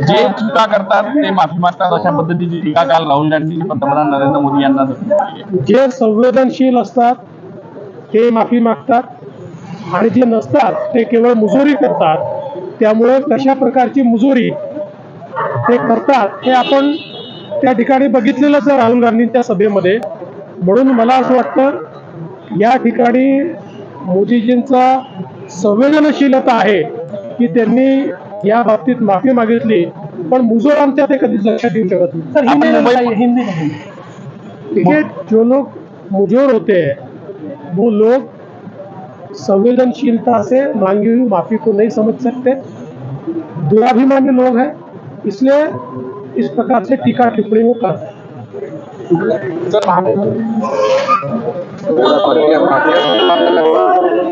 जे टीका करतात ते माफी मागतात अशा पद्धतीची टीका काल राहुल गांधी पंतप्रधान नरेंद्र मोदी यांना जे संवेदनशील असतात ते माफी मागतात. आणि जे नसतात ते केवळ मुजोरी करतात. त्यामुळे कशा प्रकारची मुजोरी ते करतात हे आपण त्या ठिकाणी बघितलेलंच आहे राहुल गांधींच्या सभेमध्ये. म्हणून मला असं वाटतं या ठिकाणी मोदीजींचा संवेदनशीलता आहे की त्यांनी या बाबतीत माफी मागितली पण मुजोरांच्या ते कधीच लक्षात येऊ शकत नाही. हिंदी देखिए जो लोग मुजोर होते हैं वो लोग संवेदनशीलता से मांगी हुई माफी को नहीं समझ सकते। दुराभिमानी लोग हैं इसलिए इस प्रकार से टीका टिप्पणी वो करते हैं